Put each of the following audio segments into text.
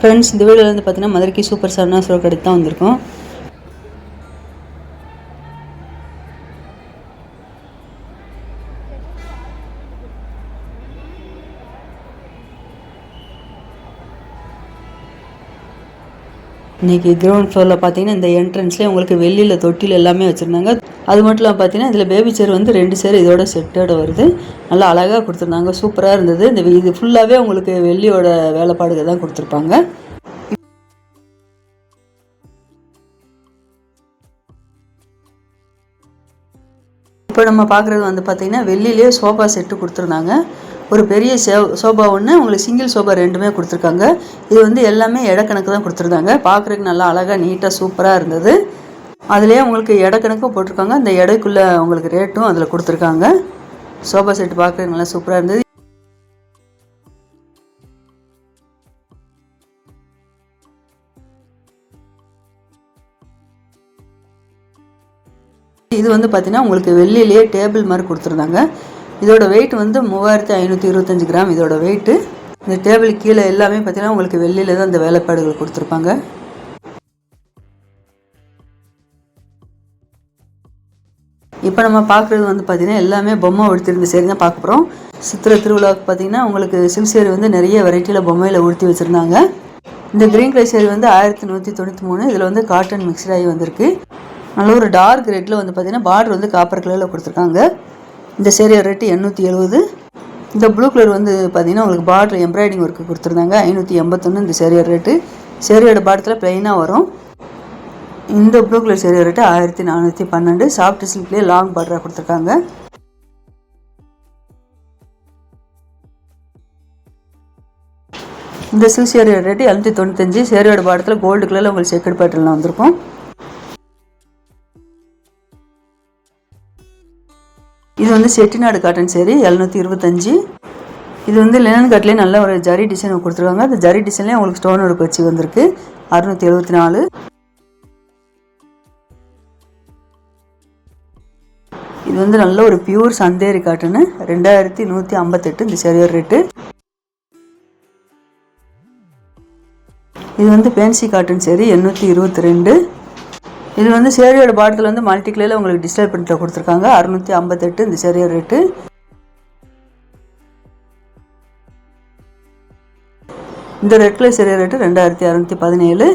Friends இந்த வீடியோவில் வந்து பார்த்தீங்கன்னா மதுரைக்கு சூப்பர் சரணா சோறு கடைக்கு தான் வந்திருக்கோம். இன்றைக்கி கிரவுண்ட் ஃப்ளோரில் பார்த்தீங்கன்னா இந்த என்ட்ரன்ஸ்லேயே உங்களுக்கு வெளியில் தொட்டில் எல்லாமே வச்சுருந்தாங்க. அது மட்டும் இல்லாமல் பார்த்தீங்கன்னா இதில் பேபி சேர் வந்து ரெண்டு சேர் இதோட செட்டோட வருது. நல்லா அழகாக கொடுத்துருந்தாங்க. சூப்பராக இருந்தது. இந்த இது ஃபுல்லாகவே உங்களுக்கு வெள்ளியோட வேலைப்பாடுகள் தான் கொடுத்துருப்பாங்க. இப்போ நம்ம பார்க்குறது வந்து பார்த்திங்கன்னா வெள்ளிலேயே சோஃபா செட்டு கொடுத்துருந்தாங்க. ஒரு பெரிய சே சோஃபா ஒன்று உங்களுக்கு சிங்கிள் சோஃபா ரெண்டுமே கொடுத்துருக்காங்க. இது வந்து எல்லாமே இடக்கணக்கு தான் கொடுத்துருந்தாங்க. பார்க்குறதுக்கு நல்லா அழகாக நீட்டாக சூப்பராக இருந்தது. அதுலேயே உங்களுக்கு இடக்கணக்கும் போட்டிருக்காங்க. அந்த எடைக்குள்ளே உங்களுக்கு ரேட்டும் அதில் கொடுத்துருக்காங்க. சோஃபா செட் பார்க்குறதுக்கு நல்லா சூப்பராக இருந்தது. இது வந்து பார்த்தீங்கன்னா உங்களுக்கு வெள்ளிலேயே டேபிள் மாதிரி கொடுத்துருந்தாங்க. இதோட வெயிட் வந்து மூவாயிரத்தி ஐநூற்றி இருபத்தஞ்சி கிராம். இதோட வெயிட்டு இந்த டேபிள் கீழே எல்லாமே பார்த்தீங்கன்னா உங்களுக்கு வெள்ளியில் தான் இந்த வேலைப்பாடுகள் கொடுத்துருப்பாங்க. இப்போ நம்ம பார்க்குறது வந்து பார்த்திங்கன்னா எல்லாமே பொம்மை உடுத்திருந்த சேரி தான் பார்க்க போகிறோம் சித்திரை திருவிழாவுக்கு பார்த்தீங்கன்னா உங்களுக்கு சில்க் சேரி வந்து நிறைய வெரைட்டியில் பொம்மையில் உடுத்தி வச்சுருந்தாங்க. இந்த க்ரீன் கலர் சேரி வந்து ஆயிரத்தி நூற்றி தொண்ணூற்றி மூணு இதில் வந்து காட்டன் மிக்சட் ஆகி வந்திருக்கு. நல்ல ஒரு டார்க் ரெட்டில் வந்து பார்த்திங்கன்னா பார்டர் வந்து காப்பர் கலரில் கொடுத்துருக்காங்க. இந்த சேரியோட ரேட்டு எண்ணூற்றி எழுபது இந்த ப்ளூ கலர் வந்து பார்த்திங்கன்னா உங்களுக்கு பார்டர் எம்ப்ராய்டிங் ஒர்க்கு கொடுத்துருந்தாங்க. ஐநூற்றி எண்பத்தொன்று இந்த சேரியோட ரேட்டு. சேரியோட பாடத்தில் ப்ளைனாக வரும். இந்த ப்ளூ கலர் சேரியோட ரேட்டு ஆயிரத்தி நானூற்றி பன்னெண்டு. சாஃப்ட் சில்க்லேயே லாங் பார்டராக கொடுத்துருக்காங்க. இந்த சில்க் சேரியோட ரேட்டு எழுநூற்றி தொண்ணூத்தஞ்சு. சேரியோட பாடத்தில் கோல்டு கலரில் உங்களுக்கு செக்கட் பேட்டர்னில் வந்திருக்கும். இது வந்து செட்டிநாடு காட்டன் சேரீ எழுநூற்றி இருபத்தஞ்சி. இது வந்து லெனன் கட்லேயே நல்ல ஒரு ஜரி டிசைன் கொடுத்துருக்காங்க. அந்த ஜரி டிசைன்லேயே உங்களுக்கு ஸ்டோன் ஒர்க் வச்சு வந்திருக்கு. அறுநூற்றி எழுபத்தி நாலு. இது வந்து நல்ல ஒரு பியூர் சந்தேரி காட்டனு ரெண்டாயிரத்தி நூற்றி ஐம்பத்தெட்டு இந்த சேரியோர் ரேட்டு இது வந்து பேன்சி காட்டன் சேரீ எண்ணூற்றி இருபத்தி ரெண்டு. இது வந்து சேரியோட பாட்டில் வந்து மல்டிக்ளேல உங்களுக்கு டிஸ்பிளே பிரிண்டில் கொடுத்துருக்காங்க. அறுநூற்றி ஐம்பத்தெட்டு இந்த சேரியோட ரேட்டு இந்த ரெட் கலர் ரேட்டு ரெண்டாயிரத்தி அறநூற்றி பதினேழு.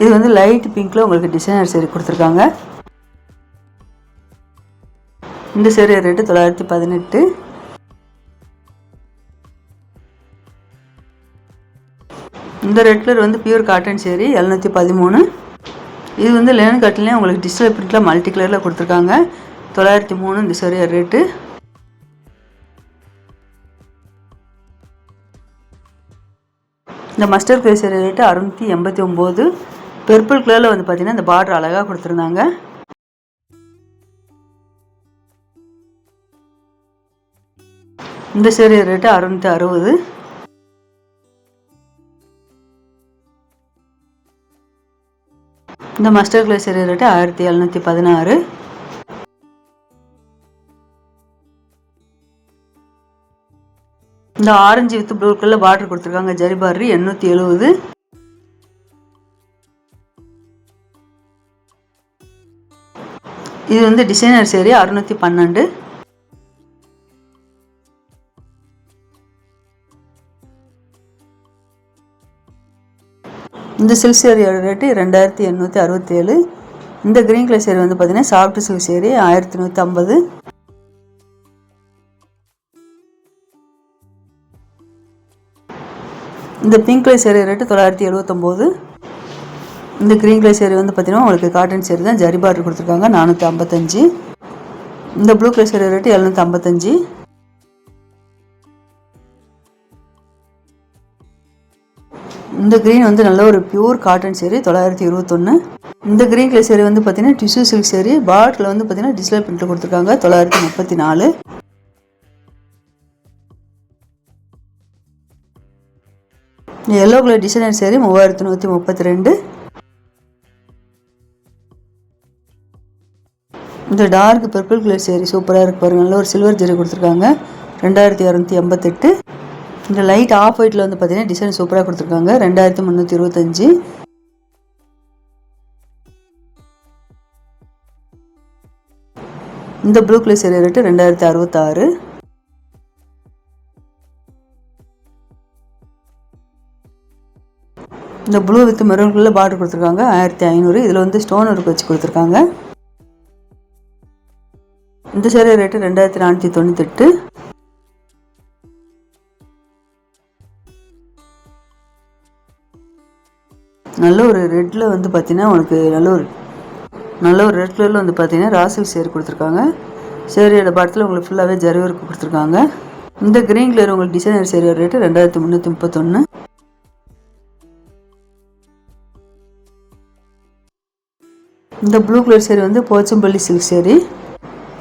இது வந்து லைட் பிங்க்கில் உங்களுக்கு டிசைனர் சேரி கொடுத்துருக்காங்க. இந்த சேரியோ ரேட்டு தொள்ளாயிரத்தி பதினெட்டு. இந்த ரெட் கலர் வந்து பியூர் காட்டன் சேரீ எழுநூற்றி பதிமூணு. இது வந்து லேன் கட்டிலே உங்களுக்கு டிஸ்பிளே பிரிண்டில் மல்டி கலரில் கொடுத்துருக்காங்க. தொள்ளாயிரத்தி மூணு இந்த சேரீ ரேட்டு இந்த மஸ்டர் கலர் ரேட்டு அறுநூற்றி எண்பத்தி ஒம்பது. பெர்பிள் கலரில் வந்து பார்த்திங்கன்னா இந்த பார்டர் அழகாக கொடுத்துருந்தாங்க. இந்த சேரீ ரேட்டு அறுநூற்றி அறுபது. இந்த மஸ்டர் கிளாஸ் ரேட்டு ஆயிரத்தி எழுநூற்றி பதினாறு. இந்த orange with blue colour border கொடுத்துருக்காங்க. ஜரி பார்டர் எண்ணூற்றி எழுபது இது வந்து டிசைனர் சேரீ அறுநூற்றி பன்னெண்டு. இந்த சில்க் சேரீயோட ரேட்டு ரெண்டாயிரத்தி எண்ணூற்றி அறுபத்தேழு. இந்த க்ரீன் கலர் சேரீ வந்து பார்த்தீங்கன்னா சாஃப்ட் சில்க் சேரீ ஆயிரத்தி நூற்றி ஐம்பது. இந்த பிங்க் கலர் சேரீ ரேட்டு தொள்ளாயிரத்தி எழுபத்தொம்போது இந்த க்ரீன் கலர் சேரீ வந்து பார்த்தீங்கன்னா உங்களுக்கு காட்டன் சேரீ தான் ஜரி பார்டர் கொடுத்துருக்காங்க நானூற்றி ஐம்பத்தஞ்சு. இந்த ப்ளூ கலர் சேரீ ரேட்டு எழுநூற்றி ஐம்பத்தஞ்சு. இந்த க்ரீன் வந்து நல்ல ஒரு பியூர் காட்டன் சேரீ தொள்ளாயிரத்தி இருபத்தொன்று இந்த க்ரீன் கலர் சேரீ வந்து பார்த்தீங்கன்னா டிஷ்யூ சில்க் சேரீ. பாட்டில் வந்து பார்த்தீங்கன்னா டிஸ்பிளே பிரிண்ட் கொடுத்துருக்காங்க தொள்ளாயிரத்தி முப்பத்தி நாலு எல்லோ கலர் டிசைனர் சேரீ மூவாயிரத்தி நூற்றி முப்பத்தி ரெண்டு. இந்த டார்க் பர்பிள் கலர் சேரீ சூப்பராக இருக்கு பாருங்கள் நல்ல ஒரு சில்வர் ஜெரி கொடுத்துருக்காங்க ரெண்டாயிரத்தி இரநூத்தி எண்பத்தெட்டு. இந்த லைட் ஆஃப் ஒயிட்டில் வந்து பார்த்தீங்கன்னா டிசைன் சூப்பராக கொடுத்துருக்காங்க. ரெண்டாயிரத்தி முந்நூற்றி இருபத்தஞ்சி. இந்த ப்ளூ கலர் சேரீ ரேட்டு ரெண்டாயிரத்தி அறுபத்தாறு. இந்த ப்ளூ வித் மெரூன் பார்டர் கொடுத்துருக்காங்க. ஆயிரத்தி ஐநூறு. இதில் வந்து ஸ்டோன் ஒர்க் வச்சு கொடுத்துருக்காங்க. இந்த சேரீ ரேட்டு ரெண்டாயிரத்தி நானூற்றி தொண்ணூத்தெட்டு. நல்ல ஒரு ரெட்டில் வந்து பார்த்தீங்கன்னா உனக்கு நல்ல ஒரு நல்ல ஒரு ரெட் கலரில் வந்து பார்த்தீங்கன்னா ராசில் சேர் கொடுத்துருக்காங்க. சேரியோட படத்தில் உங்களுக்கு ஃபுல்லாகவே ஜரி ஒர்க் கொடுத்துருக்காங்க. இந்த க்ரீன் கலர் உங்களுக்கு டிசைனர் சேரியோட ரேட்டு ரெண்டாயிரத்தி முந்நூற்றி முப்பத்தொன்று இந்த ப்ளூ கலர் சேரீ வந்து போச்சம்பள்ளி சில்க் சேரி.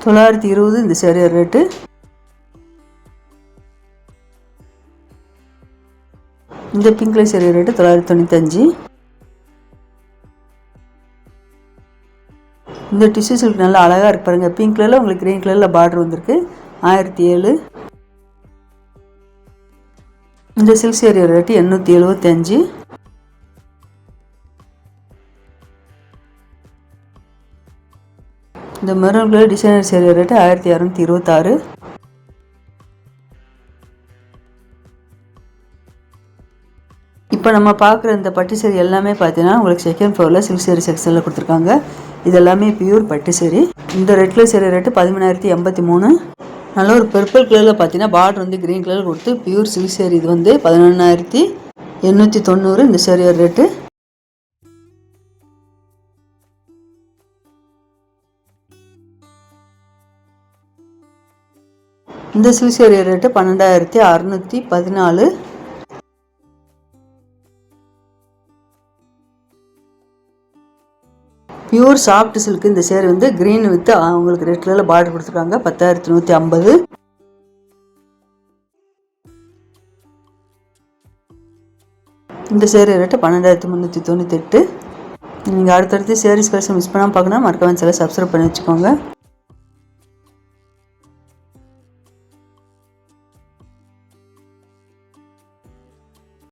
தொள்ளாயிரத்தி இருபது இந்த சேரீயோட ரேட்டு இந்த பிங்க் கலர் சேரீ ரேட்டு தொள்ளாயிரத்தி தொண்ணூத்தஞ்சு. இந்த டிஷ்யூ சில்க் நல்லா அழகாக இருக்கு பாருங்கள் பிங்க் கலரில் உங்களுக்கு க்ரீன் கலரில் பார்டர் வந்திருக்கு. ஆயிரத்தி ஏழு. இந்த சில்க் சேரியோட ரேட்டு எண்ணூற்றி எழுபத்தஞ்சு இந்த மெரூன் கலர் டிசைனர் சேரியோட ரேட்டு ஆயிரத்தி இரநூத்தி இருபத்தாறு. இப்போ நம்ம பார்க்குற இந்த பட்டு சேரி எல்லாமே பார்த்தீங்கன்னா உங்களுக்கு செகண்ட் ஃப்ளோரில் சில்க் சேரி செக்ஷனில் கொடுத்துருக்காங்க. இதெல்லாமே பியூர் பட்டு சேரி இந்த ரெட்டில் கலர் சேரி ரேட்டு பதிமூணாயிரத்தி எண்பத்தி மூணு. நல்ல ஒரு பர்பிள் கலரில் பார்த்தீங்கன்னா பார்டர் வந்து க்ரீன் கலர் கொடுத்து பியூர் சில்க் சேரி இது வந்து பதினொன்றாயிரத்தி எண்ணூற்றி தொண்ணூறு இந்த சேரியோட ரேட்டு இந்த சில்க் சேரி ரேட்டு பன்னெண்டாயிரத்தி அறுநூற்றி பதினாலு. பியூர் சாஃப்ட் சில்க் இந்த சேர் வந்து க்ரீன் வித் அவங்களுக்கு ரெட் கலரில் பார்டர் கொடுத்துருக்காங்க. பத்தாயிரத்தி நூற்றி ஐம்பது. இந்த சேரீ ரேட்டு பன்னெண்டாயிரத்தி முந்நூற்றி எட்டு நீங்கள் அடுத்தடுத்து சேரீஸ் கலெக்ஷன் மிஸ் பண்ணாமல் பார்க்கணும் மறக்காம சில சப்ஸ்கிரைப் பண்ணி வச்சுக்கோங்க.